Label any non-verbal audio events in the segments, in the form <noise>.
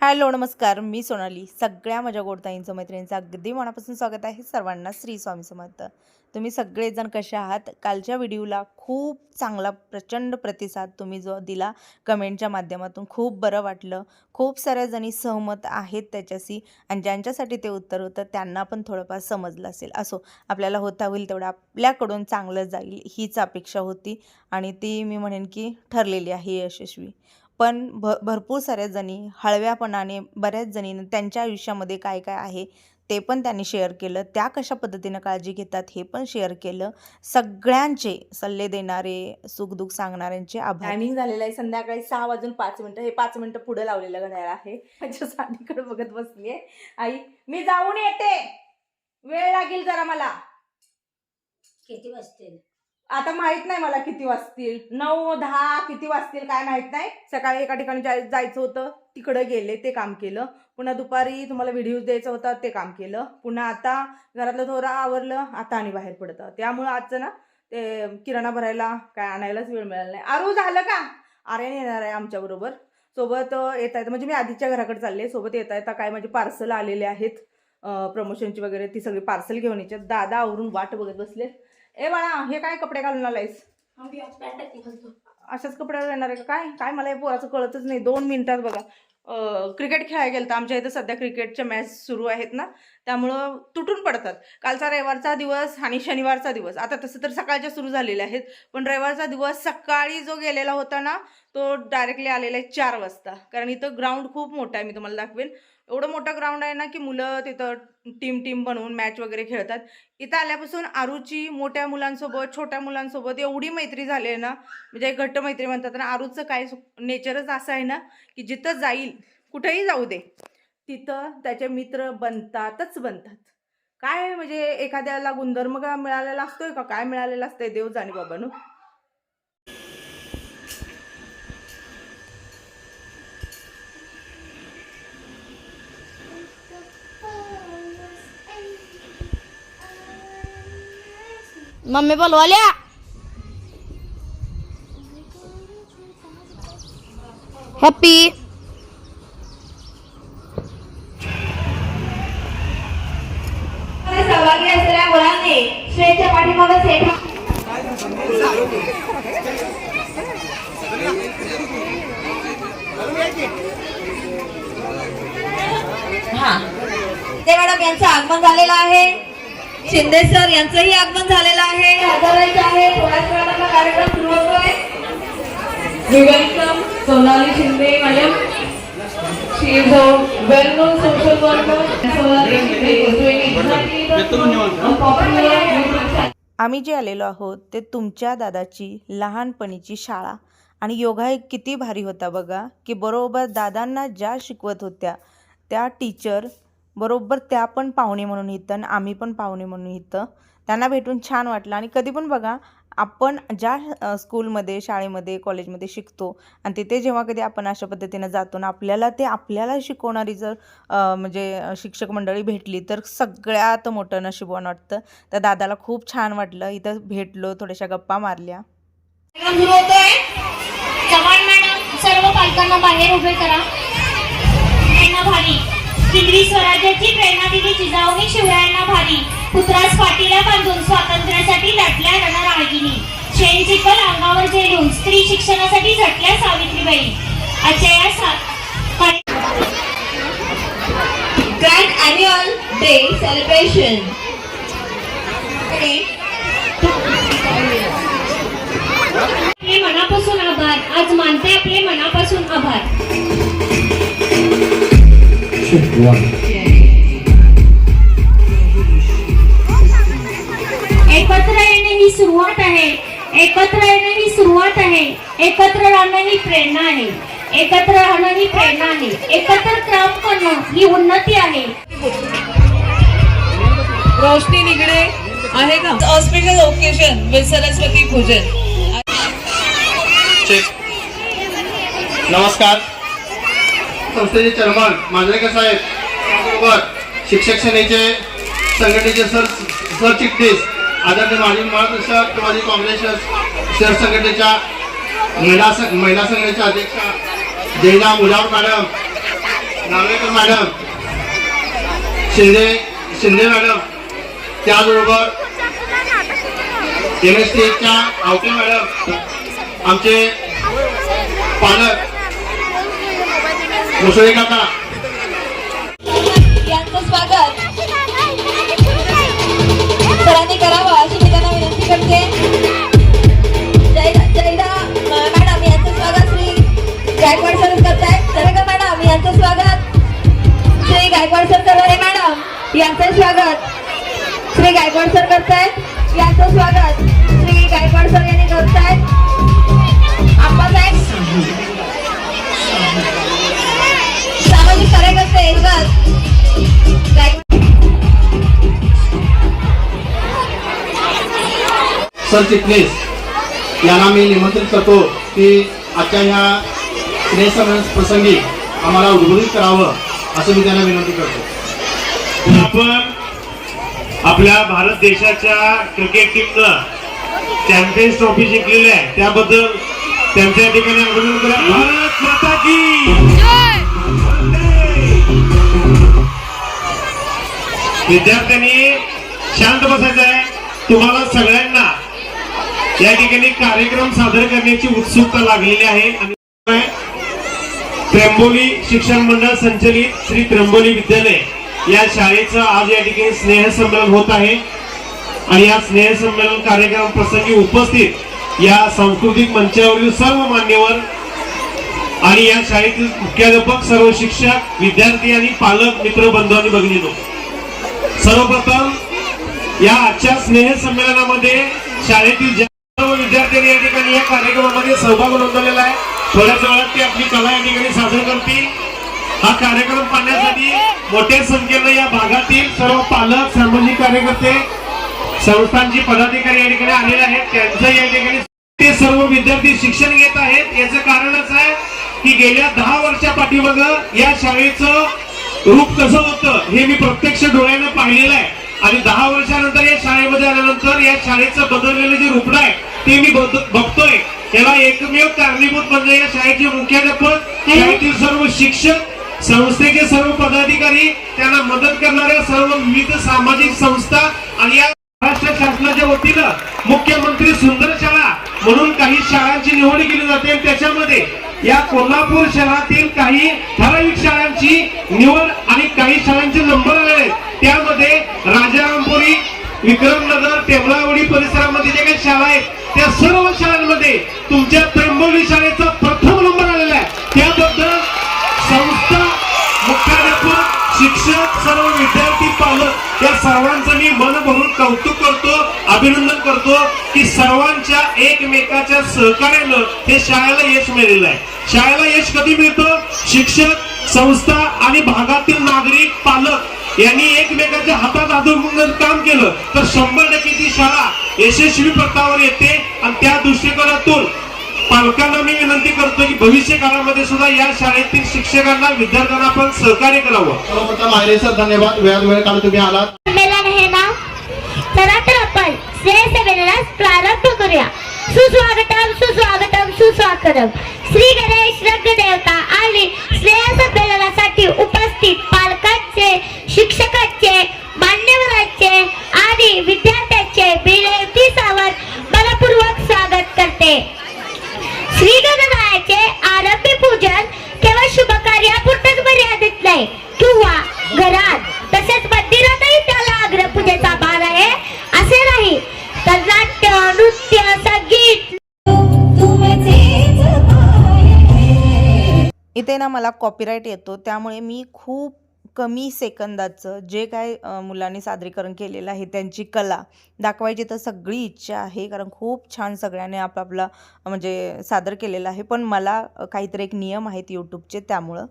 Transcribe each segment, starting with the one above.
Hello नमस्कार. मी सोनाली. सगळ्या माझ्या गोडताईंचं मैत्रिणींचं अगदी मनापासून स्वागत आहे. सर्वांना श्री स्वामी समर्थ. तुम्ही सगळेजण कसे आहात? कालच्या व्हिडिओला खूप चांगला प्रचंड प्रतिसाद तुम्ही जो दिला कमेंटच्या माध्यमातून खूप बरं वाटलं. खूप साऱ्या जणी सहमत आहेत त्याच्याशी आणि ज्यांच्यासाठी ते उत्तर होतं त्यांना पण थोडंफार समजलं असेल. असो आपल्याला होता होईल तेवढं आपल्याकडून चांगलं जाईल हीच अपेक्षा होती आणि ती मी म्हणेन की ठरलेली आहे यशस्वी. पण भ भरपूर साऱ्या जणी हळव्यापणाने बऱ्याच जणींनी त्यांच्या आयुष्यामध्ये काय काय आहे ते पण त्यांनी शेअर केलं. त्या कशा पद्धतीनं काळजी घेतात हे पण शेअर केलं. सगळ्यांचे सल्ले देणारे सुखदुःख सांगणाऱ्यांचे आभार. टायमिंग झालेलं आहे. संध्याकाळी सहा वाजून पाच मिनिटं. हे पाच मिनिटं पुढे लावलेलं घड्याळ आहे. माझ्या साडीकडे बघत बसलीये. आई मी जाऊन येते. वेळ लागेल जरा मला. किती वाजतील? आता माहीत नाही मला किती वाजतील. नऊ दहा किती वाजतील काय माहीत नाही. सकाळी एका ठिकाणी जाय- जायचं होतं. तिकडे गेले ते काम केलं. पुन्हा दुपारी तुम्हाला व्हिडिओ द्यायचा होता ते काम केलं. पुन्हा आता घरातलं थोडं आवरलं आता आणि बाहेर पडतं. त्यामुळं आजचं ना ते किराणा भरायला काय आणायलाच वेळ मिळाला नाही. आरू झालं का? आर्यन येणार आहे आमच्याबरोबर सोबत येत आहेत. म्हणजे मी आधीच्या घराकडे चालले सोबत येत आहेत. काय माझे पार्सल आलेले आहेत. प्रमोशनची वगैरे ती सगळी पार्सल घेऊन यायच्यात दादा आवरून वाट बघत बसले ए बाळा हे काय कपडे घालून आलायस? अशाच कपड्यावर येणार आहे का? काय? काय मला हे पोराचं कळतच नाही. दोन मिनिटात बघा. क्रिकेट खेळायला गेलं तर आमच्या इथं सध्या क्रिकेटच्या मॅच सुरू आहेत ना. त्यामुळं तुटून पडतात. कालचा रविवारचा दिवस आणि शनिवारचा दिवस. आता तसं तर सकाळच्या सुरू झालेले आहेत. पण रविवारचा दिवस सकाळी जो गेलेला होता ना तो डायरेक्टली आलेला आहे चार वाजता. कारण इथं ग्राउंड खूप मोठं आहे. मी तुम्हाला दाखवेन. एवढं मोठं ग्राउंड आहे ना की मुलं तिथं टीम टीम बनवून मॅच वगैरे खेळतात. इथं आल्यापासून आरूची मोठ्या मुलांसोबत छोट्या मुलांसोबत एवढी मैत्री झाली आहे ना म्हणजे घट्ट मैत्री म्हणतात. ना आरूचं काय नेचरच असं आहे ना की जिथं जाईल कुठेही जाऊ दे तिथं त्याचे मित्र बनतातच बनतात. काय म्हणजे एखाद्याला गुणधर्म का मिळालेला असतोय का? काय मिळालेला असतंय देव जाणे बाबांनो? मम्मी बोलवाल्या? हॅपी सहभागी असलेल्या मुलांनी पाठीमागे हा. ते मॅडम यांचं आगमन झालेलं आहे. शिंदे सर यांचंही आगमन झालेलं आहे. थोड्याच वेळात आपला कार्यक्रम सुरू होतोय. the popular music आम्ही जे आलेलो आहोत ते तुमच्या दादाची लहानपणीची शाळा. आणि योगा एक किती भारी होता बघा की बरोबर दादांना ज्या शिकवत होत्या त्या टीचर बरोबर त्या पण पाहुणे म्हणून इथं आणि आम्ही पण पाहुणे म्हणून इथं. त्यांना भेटून छान वाटलं. आणि कधी पण बघा आपण ज्या स्कूलमध्ये शाळेमध्ये कॉलेजमध्ये शिकतो आणि तिथे जेव्हा कधी आपण अशा पद्धतीनं जातो ना आपल्याला ते आपल्याला शिकवणारी जर म्हणजे शिक्षक मंडळी भेटली तर सगळ्यात मोठं नशिबवान वाटतं. तर दादाला खूप छान वाटलं. इथं भेटलो थोड्याशा गप्पा मारल्या. सर्व पालकांना बाहेर उभे करा. हिंद्री स्वराज्याची प्रेरणा दिली जिजाऊनी शिवरायांना भारी. पुत्रास पाठीला बांधून स्वातंत्र्यासाठी लढल्या रणरागिनी शेण चिखल अंगावर झेलून स्त्री शिक्षणासाठी झटल्या सावित्रीबाई. आजच्या या सा- ग्रँड अॅन्युअल डे सेलिब्रेशन आपले मनापासून आभार. आज मानते आपले मनापासून आभार. एकत्र येणे ही सुरुवात आहे. एकत्र येणे ही सुरुवात आहे. एकत्र राहणं ही प्रेरणा आहे. एकत्र राहणं ही प्रेरणा आहे. एकत्र काम करणं ही उन्नती आहे. रोशनी निगडे आहे का? ऑस्पिटल ओकेजन विथ सरस्वती पूजन नमस्कार. संस्थेचे चेअरमन मांजरेकर साहेब त्याचबरोबर शिक्षक सेनेचे संघटनेचे सर सरचिटणीस आदरणीय माजी महाराष्ट्र माजी काँग्रेस शहर संघटनेच्या महिला संघ महिला संघटनेच्या अध्यक्षा Jaina Mulawar madam Navekar madam Shinde Shinde madam त्याचबरोबर एम एस टी एच्या आवटे मॅडम आमचे पालक मुसळे काका. यांचं स्वागत. सरांनी करावं अशी मी त्यांना विनंती करते. जयदा जयदा मॅडम यांचं स्वागत श्री गायकवाड सर करतायत. सरका मॅडम यांचं स्वागत. श्री गायकवाड सर करणारे मॅडम यांचं स्वागत. श्री गायकवाड सर करतायत. यांचं स्वागत. श्री गायकवाड सर सरचिटणीस यांना मी निमंत्रित करतो की आजच्या ह्या स्नेहसंमेलन प्रसंगी आम्हाला उद्बोधित करावं असं मी त्यांना विनंती करतो. आपण आपल्या भारत देशाच्या क्रिकेट टीमनं चॅम्पियन्स ट्रॉफी जिंकलेली आहे. त्याबद्दल त्यांच्या ठिकाणी अभिनंदन करा. भारत माता की! विद्यार्थ्यांनी शांत बसायचं आहे. तुम्हाला सगळ्यांना या ठिकाणी कार्यक्रम सादर करण्याची उत्सुकता लागलेली आहे. आणि त्र्यंबोली शिक्षण मंडळ संचलित श्री त्र्यंबोली विद्यालय या शाळेचं आज या ठिकाणी स्नेहसंमेलन होत आहे. आणि या स्नेहसंमेलन कार्यक्रम प्रसंगी उपस्थित या सांस्कृतिक मंचावरील सर्व मान्यवर आणि या शाळेतील मुख्याध्यापक सर्व शिक्षक विद्यार्थी आणि पालक मित्र बंधू आणि भगिनीनो सर्वप्रथम या आजच्या स्नेह संमेलनामध्ये शाळेतील विद्यार्थ्यांनी या ठिकाणी या कार्यक्रमामध्ये सहभाग नोंदवलेला आहे. थोड्याच वेळात ते आपली कला या ठिकाणी सादर करतील. हा कार्यक्रम पाहण्यासाठी मोठ्या संख्येनं या भागातील सर्व पालक सामाजिक कार्यकर्ते संस्थांची पदाधिकारी या ठिकाणी आलेले आहेत. त्यांचं या ठिकाणी ते सर्व विद्यार्थी शिक्षण घेत आहेत. याचं कारणच आहे की गेल्या दहा वर्षा पाठीमाग या शाळेचं रूप कसं होतं हे मी प्रत्यक्ष डोळ्यानं पाहिलेलं आहे. आणि दहा वर्षानंतर या शाळेमध्ये झाल्यानंतर या शाळेचं बदललेलं जे रूप आहे ते मी बघतोय. याला एकमेव कारणीभूत म्हणजे या शाळेचे मुख्याध्यापक शाळेतील सर्व शिक्षक संस्थेचे सर्व पदाधिकारी त्यांना मदत करणाऱ्या सर्व विविध सामाजिक संस्था आणि या महाराष्ट्र शासनाच्या वतीनं मुख्यमंत्री सुंदर शाळा म्हणून काही शाळांची निवड केली जाते. आणि त्याच्यामध्ये या कोल्हापूर शहरातील काही ठराविक शाळांची निवड आणि काही शाळांचे नंबर आले आहेत. त्यामध्ये राजारामपुरी विक्रमनगर टेबलावडी परिसरामध्ये जे काही शाळा आहेत त्या सर्व शाळांमध्ये तुमच्या त्र्यंबोली शाळेचा प्रथम नंबर आलेला आहे. त्याबद्दल संस्था मुख्याध्यापक शिक्षक सर्व विद्यार्थी पालक या सर्वांचं मी मन भरून कौतुक करतो अभिनंदन करतो की सर्वांच्या एकमेकाच्या सहकार्यानं हे शाळेला यश मिळालेलं आहे. शाळेला यश कधी मिळतं? शिक्षक संस्था आणि भागातील नागरिक पालक यांनी एकमेकाच्या हातात हातून काम केलं. तर शंभर टक्के ती शाळा यशस्वी पथावर येते आणि त्या दृष्टिकोनातून पालकांना मी विनंती करतो की भविष्य काळामध्ये सुद्धा या शाळेतील शिक्षकांना विद्यार्थ्यांना आपण सहकार्य करावं. सर्वप्रथम मायरे सर धन्यवाद. वेळात वेळ काढून तुम्ही आलात. संमेलन आहे ना? चला तर आपण प्रारंभ करूया. सुस्वागतम सुस्वागतम सुस्वागतम. श्री गणेश रंग देवता आणि श्रेय संमेलनासाठी उपस्थित पालकांचे शिक्षकांचे मान्यवरांचे आणि विद्यार्थ्यांचे बिलेवती सावध मनपूर्वक स्वागत करते. श्री गणरायाचे आरंभी पूजन केवळ शुभकार्यापुरतच मर्यादित नाही किंवा घरात इथे ना मला कॉपीराईट येतो त्यामुळे मी खूप कमी सेकंदाचं जे काय मुलांनी सादरीकरण केलेलं आहे त्यांची कला दाखवायची तर सगळी इच्छा आहे. कारण खूप छान सगळ्यांनी आपापला म्हणजे सादर केलेलं आहे. पण मला काहीतरी एक नियम आहेत यूट्यूबचे त्यामुळं.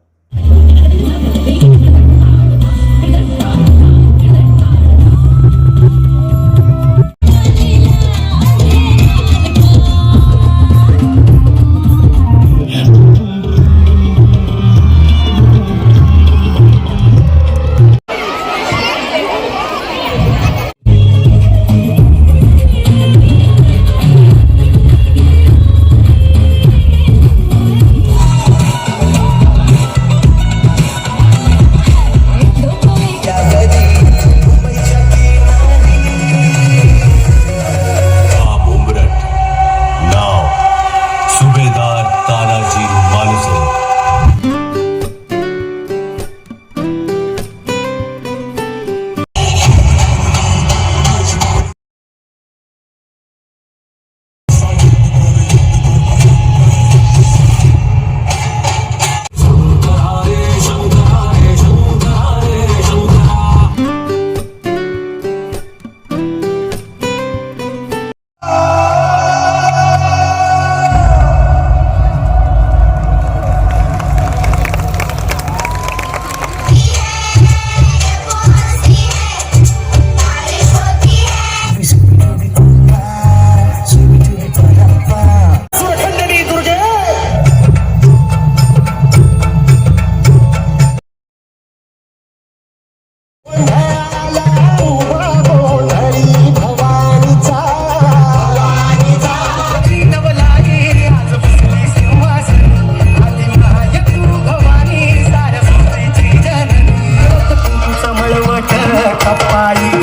papai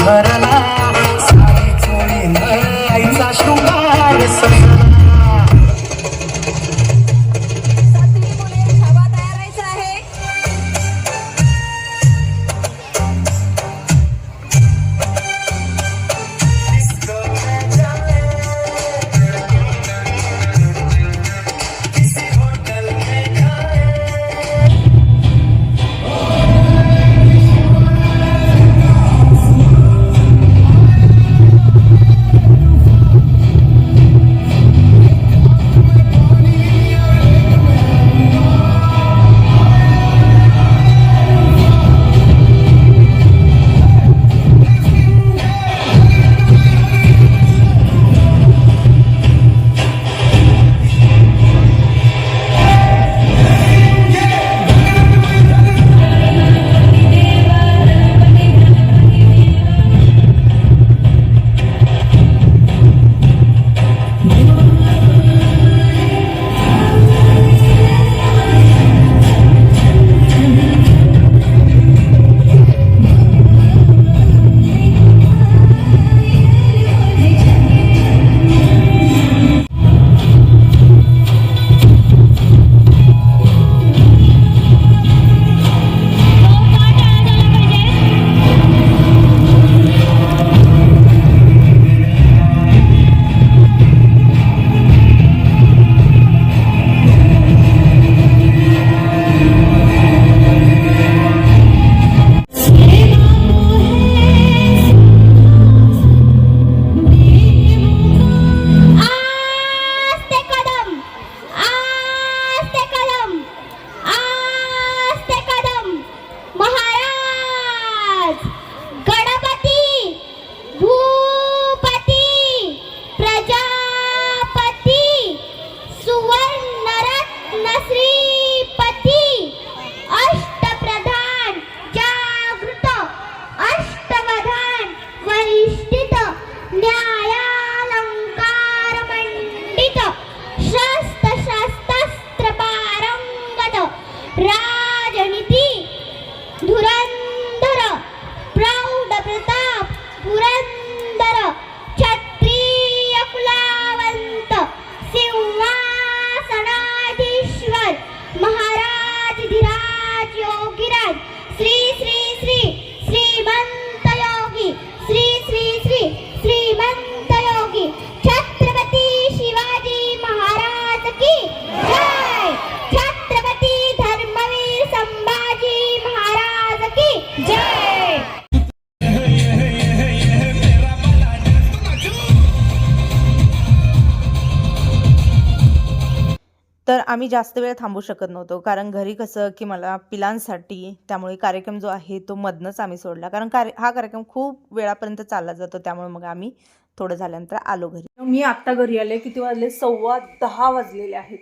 आम्ही जास्त वेळ थांबू शकत नव्हतो. कारण घरी कसं की मला पिलांसाठी त्यामुळे कार्यक्रम जो आहे तो मधनंच आम्ही सोडला. कारण कार्य हा कार्यक्रम खूप वेळापर्यंत चालला जातो. त्यामुळे मग आम्ही थोडं झाल्यानंतर आलो घरी. मी आत्ता घरी आले. किती वाजले? सव्वा दहा वाजलेले आहेत.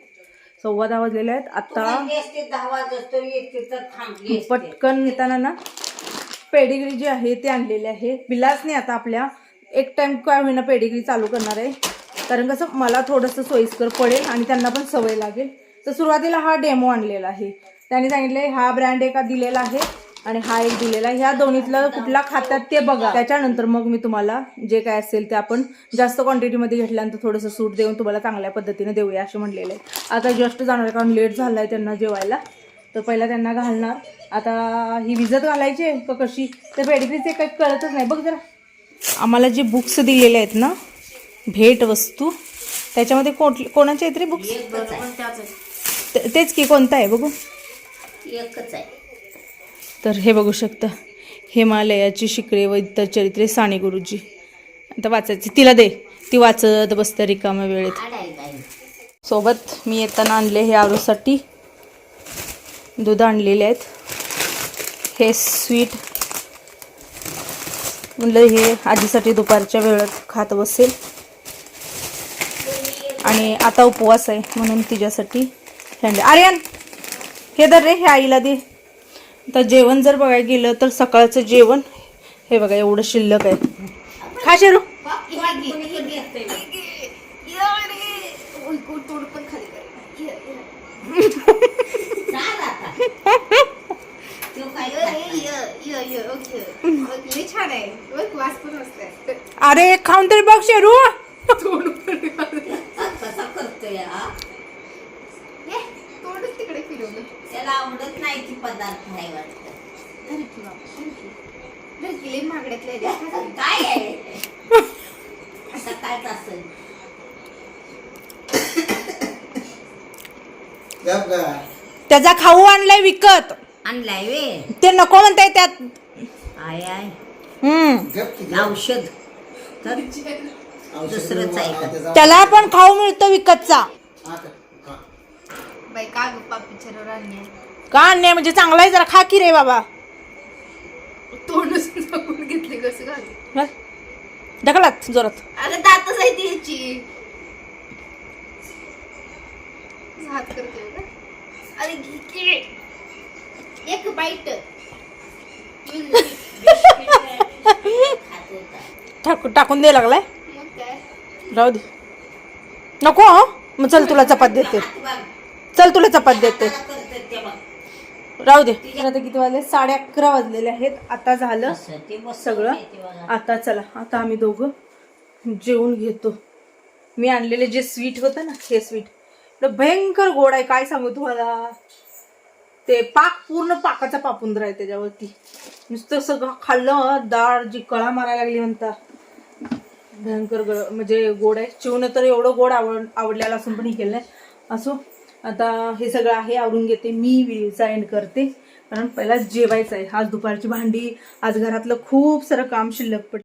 सव्वा दहा वाजलेले आहेत. आता. पटकन येताना ना पेडिग्री जी आहे ते आणलेले आहे. बिलासने आता आपल्या एक टाइम काय होईना पेडिग्री चालू करणार आहे. कारण कसं मला थोडंसं सोयीस्कर पडेल आणि त्यांना पण सवय लागेल. तर सुरुवातीला हा डेमो आणलेला आहे. त्यांनी सांगितले हा ब्रँड एका दिलेला आहे आणि हा एक दिलेला आहे. ह्या दोन्हीतलं कुठला खात्यात ते बघा. त्याच्यानंतर मग मी तुम्हाला जे काय असेल ते आपण जास्त क्वांटिटीमध्ये घेतल्यानंतर थोडंसं सूट देऊन तुम्हाला चांगल्या पद्धतीने देऊया असे म्हणलेले आहे. आता जस्ट जाणार आहे, कारण लेट झाला आहे त्यांना जेवायला. तर पहिला त्यांना घालणार. आता ही विजत घालायची आहे का कशी? तर पेडिग्रीचे काही कळतच नाही. बघ जरा. आम्हाला जे बुक्स दिलेले आहेत ना भेट वस्तू त्याच्यामध्ये कोण कोणाचे आहेत रे बुक्स तेच की कोणतं आहे बघू. एकच आहे. तर हे बघू शकता. हिमालयाची शिकरे व इतर चरित्रे साने गुरुजी. आता वाचायची. तिला दे. ती वाचत बसते रिकाम्या वेळेत. सोबत मी येताना आणले हे आरूसाठी. दूध आणलेले आहेत. हे स्वीट. म्हणलं हे आजीसाठी दुपारच्या वेळात खात बसेल. आणि आता उपवास आहे म्हणून तिच्यासाठी. हे आणले आर्यन हे दर रे हे आईला दे. आता जेवण जर बघायला गेलं तर सकाळचं जेवण हे बघा एवढं शिल्लक आहे. खा शेरू. अरे खाऊन तरी बघ शेरू? त्याला आवडत नाही ती पदार्थ आहे वाटतं. <laughs> काय आहे? असेल त्याचा खाऊ आणलाय विकत. आणलाय वे. ते नको म्हणताय त्यात. आय आय. हम्म. औषध. तर <laughs> दुसरंच आहे का? त्याला पण खाऊ मिळतो विकतचा. का आणणे म्हणजे चांगला आहे जरा. खा की रे बाबा. हं? ढकलात जोरात. अरे दातच आहे ती याची हात करते का अरे घे की. एक बाईट. टाक- टाकून द्यायला लागलाय? मग काय? राहू दे. नको हं? मग चल तुला चपात देते. चल तुला चपात देते. राहू दे. आता किती वाजले? साडे अकरा वाजलेले आहेत. आता झालं सगळं. आता चला आता आम्ही दोघं जेवून घेतो. मी आणलेले जे स्वीट होतं ना हे स्वीट. भयंकर गोड आहे काय सांगू तुम्हाला? ते पाक पूर्ण पाकाचा पापुंद्रा आहे त्याच्यावरती. नुसतं सगळं खाल्लं डाळ जी कळा मारायला लागली म्हणता. भयंकर म्हणजे गोड आहे. चिवणं तर एवढं गोड आवड आवडलेलं असून पण हे केलं नाही असो आता हे सगळं आहे आवरून घेते. मी व्हिडिओचा एंड करते. कारण पहिला जेवायचं आहे. आज दुपारची भांडी आज घरातलं खूप सारं काम शिल्लक पडतं.